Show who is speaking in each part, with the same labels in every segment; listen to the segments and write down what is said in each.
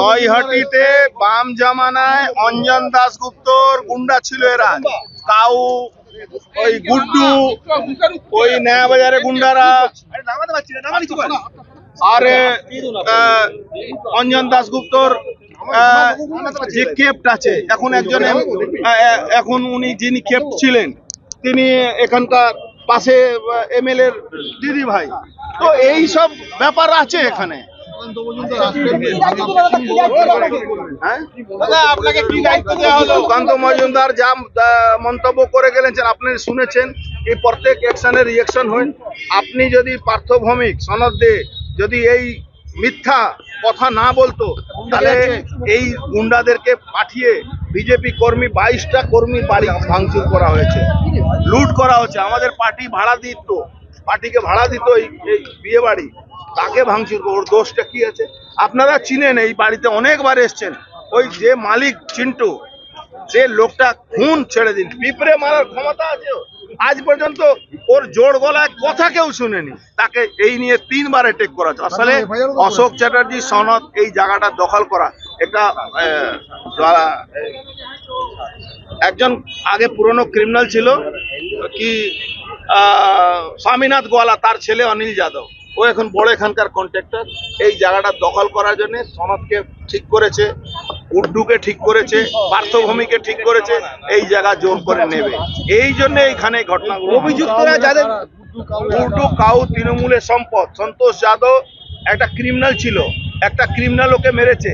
Speaker 1: নয়হাটিতে বাম জামানায় অঞ্জন দাসগুপ্তর গুন্ডা ছিল এরা। কাউ ওই গুড্ডু, ওই নয়া বাজারে গুন্ডারা। আর অঞ্জন দাসগুপ্তর যে কেপ্ট আছে, এখন একজন এখন উনি যিনি কেপ্ট ছিলেন, তিনি এখানকার পাশে এমএলএ এর দিদি ভাই তো এই সব ব্যাপার আছে এখানে। হ্যাঁ?
Speaker 2: আপনাকে কি দায়িত্ব দেওয়া হলো?
Speaker 1: সুকান্ত মজুমদার যা মন্তব্য করে গেলেন আপনি শুনেছেন এই প্রত্যেক অ্যাকশনের রিয়েকশন হয়। আপনি যদি পার্থভৌমিক সনদ দে যদি এই মিথ্যা কথা না বলতো তাহলে এই গুন্ডাদেরকে পাঠিয়ে বিজেপি কর্মী বাইশটা কর্মী বাড়ি ভাঙচুর করা হয়েছে। লুট করা হচ্ছে। আমাদের পার্টি ভাড়া দিত পার্টিকে ভাড়া দিত এই বিয়ে বাড়ি। তাকে ভাঙচুর ওর দোষটা কি আছে? আপনারা চিনেন এই বাড়িতে অনেকবার এসছেন। ওই যে মালিক চিন্টু সে লোকটা খুন ছেড়ে দিন। পিঁপড়ে মারার ক্ষমতা আছে আজ পর্যন্ত ওর জোর গলায় কথা কেউ শুনেনি। তাকে এই নিয়ে তিনবার অ্যাটেক করা আসলে অশোক চ্যাটার্জি সনদ এই জায়গাটা দখল করা এটা একজন আগে পুরনো ক্রিমিনাল ছিল কি আহ, স্বামীনাথ গোয়ালা তার ছেলে অনিল যাদব। ও এখন বড় এখানকার কন্ট্রাক্টর এই জায়গাটা দখল করার জন্য সনদকে ঠিক করেছে উড্ডুকে ঠিক করেছে পার্থভূমিকে ঠিক করেছে এই জায়গা জোর করে নেবে। এই জন্য এইখানে ঘটনা
Speaker 2: অভিযুক্তরা যাদের
Speaker 1: উর্দু কাউ তৃণমূলের সম্পদ সন্তোষ যাদব একটা ক্রিমিনাল ছিল একটা ক্রিমিনাল ওকে মেরেছে।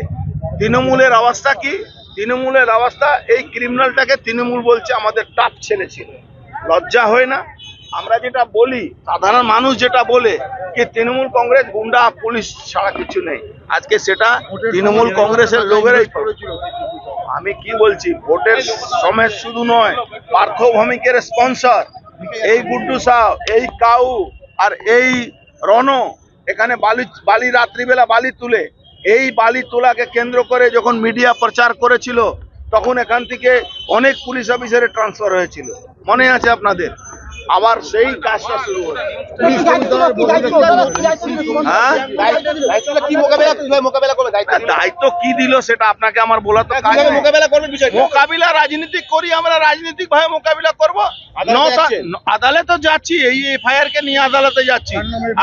Speaker 1: তৃণমূলের অবস্থা কি? তৃণমূলের অবস্থা এই ক্রিমিনালটাকে তৃণমূল বলছে আমাদের টাপ ছেলে ছিল। লজ্জা হয় না? আমরা যেটা বলি সাধারণ মানুষ যেটা বলে যে তৃণমূল কংগ্রেস, গুন্ডা, পুলিশ ছাড়া কিছু নেই। আজকে সেটা তৃণমূল কংগ্রেসের করেছিল আমি কি বলছি, ভোটের সময় শুধু নয়, পার্থ ভৌমিকের স্পন্সর এই গুড্ডু সাহ, এই কাউ আর এই রণ, এখানে বালি বালি রাত্রিবেলা বালি তুলে, এই বালি তোলাকে কেন্দ্র করে যখন মিডিয়া প্রচার করেছিল, তখন এখান থেকে অনেক পুলিশ অফিসারের ট্রান্সফার হয়েছিল। মনে আছে আপনাদের? আবার সেই কাজটা শুরু হ্যাঁ?
Speaker 2: দায়িত্বটা কি মোকাবেলা কীভাবে মোকাবেলা করবে দায়িত্ব
Speaker 1: কি দিল সেটা আপনাকে আমার বলা তো।
Speaker 2: মোকাবেলা করবে
Speaker 1: মোকাবিলা রাজনীতি করি আমরা রাজনীতিক ভাবে মোকাবিলা করব।
Speaker 2: আদালতে
Speaker 1: ন তা- আদালতে যাচ্ছি এই এফআইআর কে নিয়ে আদালতে যাচ্ছি।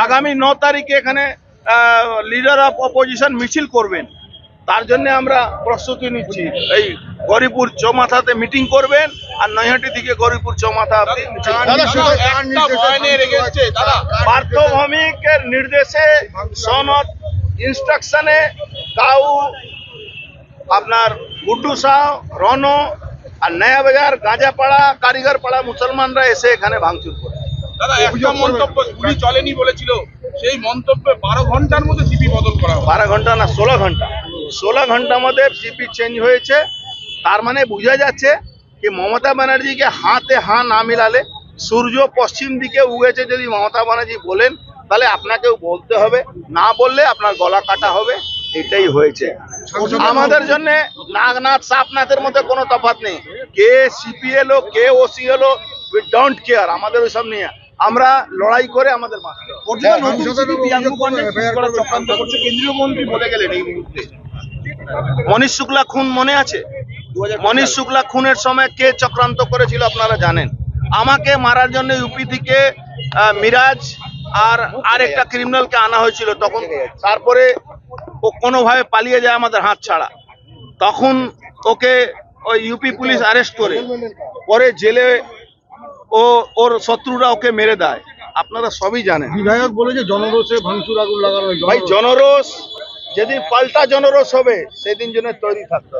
Speaker 1: আগামী ন তারিখে এখানে লিডার অফ অপোজিশন মিছিল করবেন। তার জন্য আমরা প্রস্তুতি নিচ্ছি। এই গরিপুর চৌমাথাতে মিটিং করবেন। আর নৈহাটি দিকে গরিপুর চৌমাথা পার্থভৌমিকের নির্দেশে সনদ ইনস্ট্রাকশনে কাউ আপনার গুড্ডু সাহ রন আর নয়া বাজার গাঁজাপাড়া কারিগর পাড়া মুসলমানরা এসে এখানে ভাঙচুর করে।
Speaker 3: দাদা একটা মন্তব্য গুলি চলেনি বলেছিল সেই মন্তব্যে বারো ঘণ্টার মধ্যে সিপি বদল করা
Speaker 1: বারো ঘণ্টা না ষোলো ঘণ্টা। ষোলো ঘণ্টার মধ্যে সিপি চেঞ্জ হয়েছে তার মানে বোঝা যাচ্ছে যে মমতা ব্যানার্জিকে হাতে হা না মিলালে সূর্য পশ্চিম দিকে উগেছে যদি মমতা ব্যানার্জি বলেন তাহলে আপনাকেও বলতে হবে না বললে আপনার গলা কাটা হবে এটাই হয়েছে। আমাদের জন্য নাগনাথ সাপনাথের মধ্যে কোনো তফাৎ নেই। কে সিপি এলো কে ও ওসি এলো উই ডোন্ট কেয়ার আমাদের ওইসব নিয়ে। আমরা লড়াই করে আমাদের বাঁচতে হবে।
Speaker 2: কেন্দ্রীয় মন্ত্রী বলে গেলেন এই মুহূর্তে।
Speaker 1: মনীষ শুক্লা খুন মনে আছে? মনীষ শুক্লা খুনের সময় কে চক্রান্ত করেছিল আপনারা জানেন। আমাকে মারার জন্য ইউপি থেকে মিরাজ আর আরেকটা ক্রিমিনালকে আনা হয়েছিল। তখন তারপরে ও কোনোভাবে পালিয়ে যায় আমাদের হাত ছাড়া। তখন ওকে ওই ইউপি পুলিশ অ্যারেস্ট করে। পরে জেলে ও ওর শত্রুরা ওকে মেরে দেয়। আপনারা সবই জানেন।
Speaker 4: বিধায়ক বলেছে জনরোষে ভাঙচুর আগুন লাগানো
Speaker 1: ভাই জনরোষ যেদিন পাল্টা জনরোষ হবে সেদিন জন্য তৈরি থাকতে